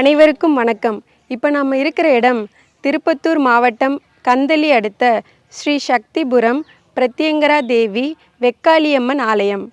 அனைவருக்கும் வணக்கம். இப்போ நம்ம இருக்கிற இடம் திருப்பத்தூர் மாவட்டம் கந்தளி அடுத்த ஸ்ரீ சக்திபுரம் பிரத்யங்கரா தேவி வெக்காளியம்மன் ஆலயம்.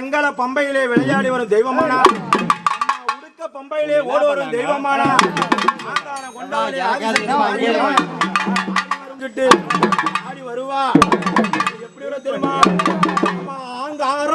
வெங்கல பம்பையிலே விளையாடி வரும் தெய்வமானா? உடுக்க பம்பையிலே ஓடி வரும் தெய்வமானா? ஆண்டான கொண்டாடி ஆதிசக்தி மாரியம்மா. ஆடி வருவா. எப்படி தெரியுமா? ஆங்காரம்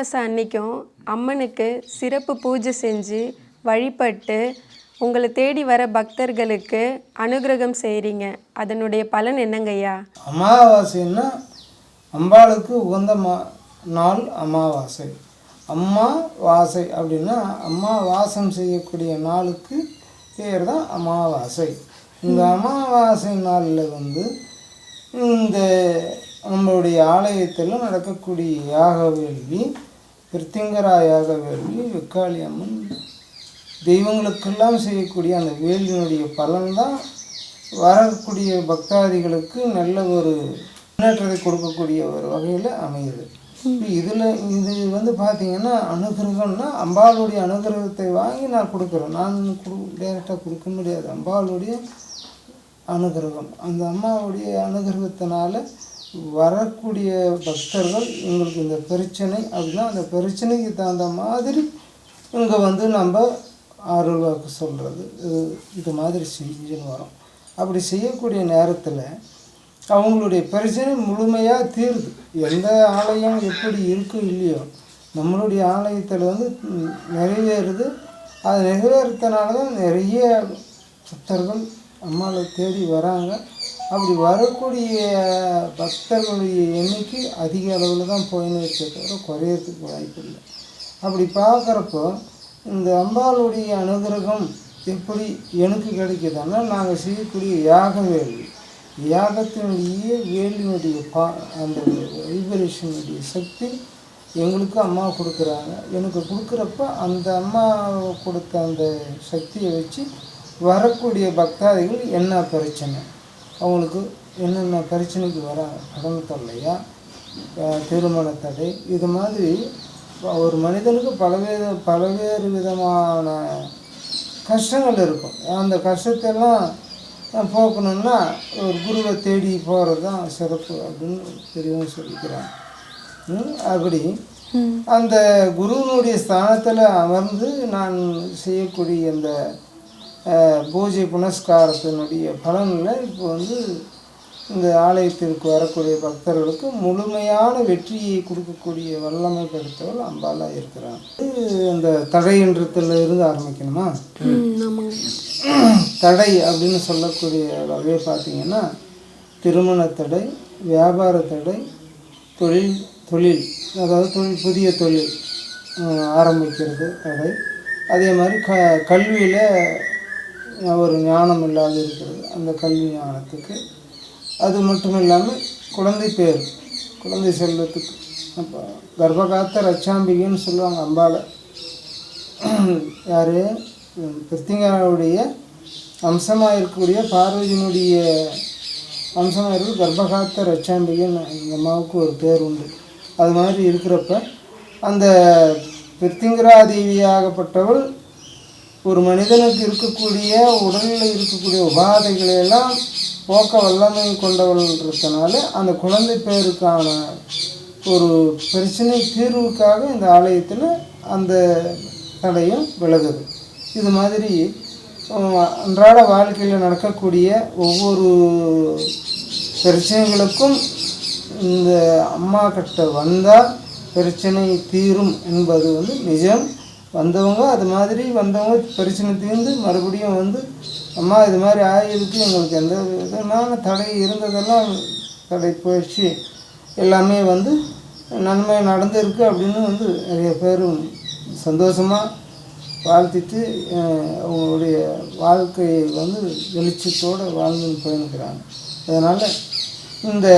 அமாவாசை அன்னைக்கும் அம்மனுக்கு சிறப்பு பூஜை செஞ்சு வழிபட்டு உங்களை தேடி வர பக்தர்களுக்கு அனுகிரகம் செய்கிறீங்க அதனுடைய பலன் என்னங்கய்யா? அமாவாசைன்னா அம்பாளுக்கு உகந்த மா நாள் அமாவாசை. அம்மா வாசை அப்படின்னா அம்மா வாசம் செய்யக்கூடிய நாளுக்கு பேர் தான் அமாவாசை. இந்த அமாவாசை நாளில் வந்து இந்த நம்மளுடைய ஆலயத்தில் நடக்கக்கூடிய யாக வேள்வி பிரித்திங்கரா யாக வேள்வி வெக்காளி அம்மன் தெய்வங்களுக்கெல்லாம் செய்யக்கூடிய அந்த வேள்வியினுடைய பலன்தான் வரக்கூடிய பக்தாதிகளுக்கு நல்ல ஒரு முன்னேற்றத்தை கொடுக்கக்கூடிய ஒரு வகையில் அமையுது. இதில் இது வந்து பார்த்தீங்கன்னா அனுகிரகம்னா அம்பாளுடைய அனுகிரகத்தை வாங்கி நான் கொடுக்குறேன். நான் கொடு டைரெக்டாக கொடுக்க முடியாது. அம்பாளுடைய அனுகிரகம். அந்த அம்மாவுடைய அனுகிரகத்தினால வரக்கூடிய பக்தர்கள் எங்களுக்கு இந்த பிரச்சனை அப்படின்னா அந்த பிரச்சனைக்கு தகுந்த மாதிரி இங்கே வந்து நம்ம ஆறுவாக்கு சொல்கிறது இது இது மாதிரி செஞ்சுன்னு வரோம். அப்படி செய்யக்கூடிய நேரத்தில் அவங்களுடைய பிரச்சனை முழுமையாக தீருது. எந்த ஆலயம் எப்படி இருக்கும் இல்லையோ நம்மளுடைய ஆலயத்தில் வந்து நிறைவேறுது. அது நிறைவேறதுனால தான் நிறைய பக்தர்கள் அம்மாவை தேடி வராங்க. அப்படி வரக்கூடிய பக்தர்களுடைய எண்ணிக்கை அதிக அளவில் தான் போயின்னு இருக்கே தவிர குறையறதுக்கு வாய்ப்பு இல்லை. அப்படி பார்க்குறப்போ இந்த அம்பாளுடைய அனுகிரகம் எப்படி எனக்கு கிடைக்குதுன்னா நாங்கள் செய்யக்கூடிய யாக வேள்வி. யாகத்தினுடைய வேலினுடைய பா அந்த வைப்ரேஷனுடைய சக்தி எங்களுக்கு அம்மா கொடுக்குறாங்க. எனக்கு கொடுக்குறப்ப அந்த அம்மா கொடுத்த அந்த சக்தியை வச்சு வரக்கூடிய பக்தாதிகள் என்ன பிரச்சனை? அவங்களுக்கு என்னென்ன பிரச்சனைக்கு வராங்க கடன் தொல்லையா திருமண தடை இது மாதிரி ஒரு மனிதனுக்கு பலவேறு பலவேறு விதமான கஷ்டங்கள் இருக்கும். அந்த கஷ்டத்தெல்லாம் போக்கணும்னா ஒரு குருவை தேடி போகிறது தான் சிறப்பு அப்படின்னு பெரியவங்க சொல்லிக்கிறாங்க. அப்படி அந்த குருவினுடைய ஸ்தானத்தில் அமர்ந்து நான் செய்யக்கூடிய அந்த பூஜை புனஸ்காரத்தினுடைய பலனில் இப்போ வந்து இந்த ஆலயத்திற்கு வரக்கூடிய பக்தர்களுக்கு முழுமையான வெற்றியை கொடுக்கக்கூடிய வல்லமை படுத்தவள் அம்பாலாக இருக்கிறாங்க இது இந்த தடையன்றத்தில் இருந்து ஆரம்பிக்கணுமா? தடை அப்படின்னு சொல்லக்கூடிய வகையை பார்த்தீங்கன்னா திருமண தடை வியாபார தடை தொழில் தொழில் அதாவது தொழில் புதிய தொழில் ஆரம்பிக்கிறது தடை. அதே மாதிரி க கல்வியில் ஒரு ஞானம் இல்லாத இருக்கிறது அந்த கல்வி ஞானத்துக்கு. அது மட்டும் இல்லாமல் குழந்தை பேர் குழந்தை செல்வத்துக்கு. அப்போ கர்ப்பகாத்த ரச்சாம்பிகைன்னு சொல்லுவாங்க அம்பாளை யார்? கிருத்திகாவுடைய அம்சமாக இருக்கக்கூடிய பார்வதியினுடைய அம்சமாக இருக்க கர்ப்பகாத்த ரச்சாம்பிகைன்னு எங்கள் அம்மாவுக்கு ஒரு பேர் உண்டு. அது மாதிரி இருக்கிறப்ப அந்த பிருத்திங்கராதேவியாகப்பட்டவள் ஒரு மனிதனுக்கு இருக்கக்கூடிய உடலில் இருக்கக்கூடிய உபாதைகளை எல்லாம் போக்க வல்லமை கொண்டவள்ன்றதுனால அந்த குழந்தை பேருக்கான ஒரு பிரச்சனை தீர்வுக்காக இந்த ஆலயத்தில் அந்த தடையும் விலகுது. இது மாதிரி அன்றாட வாழ்க்கையில் நடக்கக்கூடிய ஒவ்வொரு பிரச்சனைகளுக்கும் இந்த அம்மா கிட்ட வந்தால் பிரச்சனை தீரும் என்பது வந்து நிஜம். வந்தவங்க அது மாதிரி வந்தவங்க பிரச்சனை தீர்ந்து மறுபடியும் வந்து அம்மா இது மாதிரி ஆயிருக்கு எங்களுக்கு எந்த விதமான தடை இருந்ததெல்லாம் தடை போயிடுச்சு. எல்லாமே வந்து நன்மை நடந்திருக்கு அப்படின்னு வந்து நிறைய பேர் சந்தோஷமாக வாழ்த்திட்டு அவங்களுடைய வாழ்க்கையை வந்து வெளிச்சத்தோடு வாழ்ந்து போயிருக்கிறாங்க அதனால் இந்த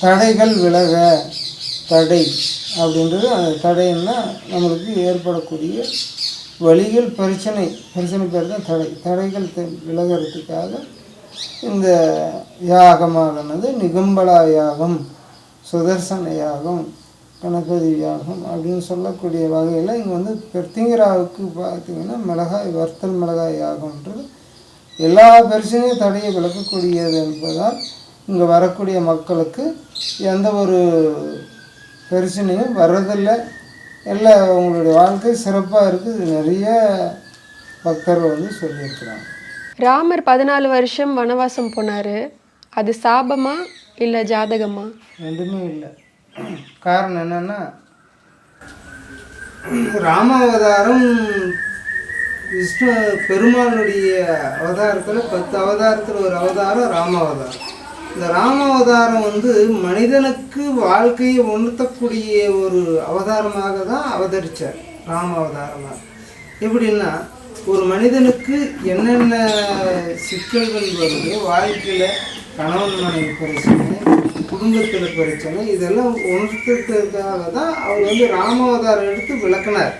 தடைகள் விலக தடை. அப்படின்றது அந்த தடைன்னா நம்மளுக்கு ஏற்படக்கூடிய வழிகள் பிரச்சனை. பிரச்சனை பேர் தான் தடை. தடைகள் விலகிறதுக்காக இந்த யாகமானது நிகம்பலா யாகம் சுதர்சன யாகம் கணபதி யாகம் அப்படின்னு சொல்லக்கூடிய வகையில் இங்கே வந்து பெர்த்திங்கராவுக்கு பார்த்தீங்கன்னா மிளகாய் வர்த்தல் மிளகாய் யாகம்ன்றது எல்லா பிரச்சனையும் தடையை விளக்கக்கூடியது என்பதால் இங்கே வரக்கூடிய மக்களுக்கு எந்த ஒரு பிரச்சனையும் வர்றதில்லை. எல்லாம் அவங்களுடைய வாழ்க்கை சிறப்பாக இருக்குது. நிறைய பக்தர்கள் வந்து சொல்லியிருக்கிறாங்க. ராமர் பதினாலு வருஷம் வனவாசம் போனார். அது சாபமா இல்லை ஜாதகமா? ரெண்டுமே இல்லை. காரணம் என்னன்னா ராமாவதாரம் விஷ்ணு பெருமாளுடைய அவதாரத்தில் பத்து அவதாரத்தில் ஒரு அவதாரம் ராமாவதாரம். இந்த ராமாவதாரம் வந்து மனிதனுக்கு வாழ்க்கையை உணர்த்தக்கூடிய ஒரு அவதாரமாக தான் அவதரித்தார் ராமாவதாரமாக எப்படின்னா ஒரு மனிதனுக்கு என்னென்ன சிக்கல்கள் வருது வாழ்க்கையில் கணவன் மனைவி பிரச்சனை குடும்பத்தில் பிரச்சனை இதெல்லாம் உணர்த்துறதுக்காக தான் அவர் வந்து ராமாவதாரம் எடுத்து விளக்குனார்.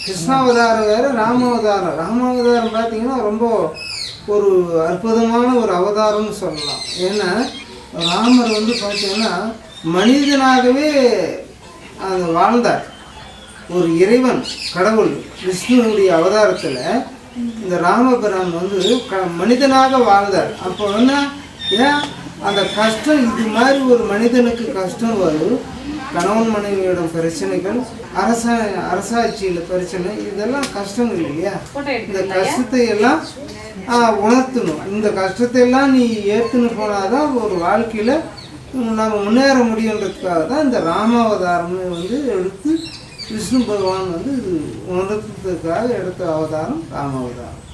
கிருஷ்ணாவதாரம் வேறு ராமாவதாரம். ராமாவதாரம் பார்த்தீங்கன்னா ரொம்ப ஒரு அற்புதமான ஒரு அவதாரம்னு சொல்லலாம். ஏன்னா ராமர் வந்து பார்த்தீங்கன்னா மனிதனாகவே அது வாழ்ந்தார். ஒரு இறைவன் கடவுள் விஷ்ணுனுடைய அவதாரத்தில் இந்த ராமபிரான் வந்து க மனிதனாக வாழ்ந்தார். அப்போ என்ன? ஏன்? அந்த கஷ்டம் இது மாதிரி ஒரு மனிதனுக்கு கஷ்டம் வரும். கணவன் மனைவியோட பிரச்சனைகள் அரசா அரசாட்சியில் பிரச்சனை இதெல்லாம் கஷ்டங்கள் இல்லையா? இந்த கஷ்டத்தை எல்லாம் உணர்த்தணும். இந்த கஷ்டத்தை எல்லாம் நீ ஏற்றுன்னு போனாதான் ஒரு வாழ்க்கையில் நம்ம முன்னேற முடியுன்றதுக்காக தான் இந்த ராமாவதாரம்னு வந்து எடுத்து விஷ்ணு பகவான் வந்து உணர்த்துறதுக்காக எடுத்த அவதாரம் ராமாவதாரம்.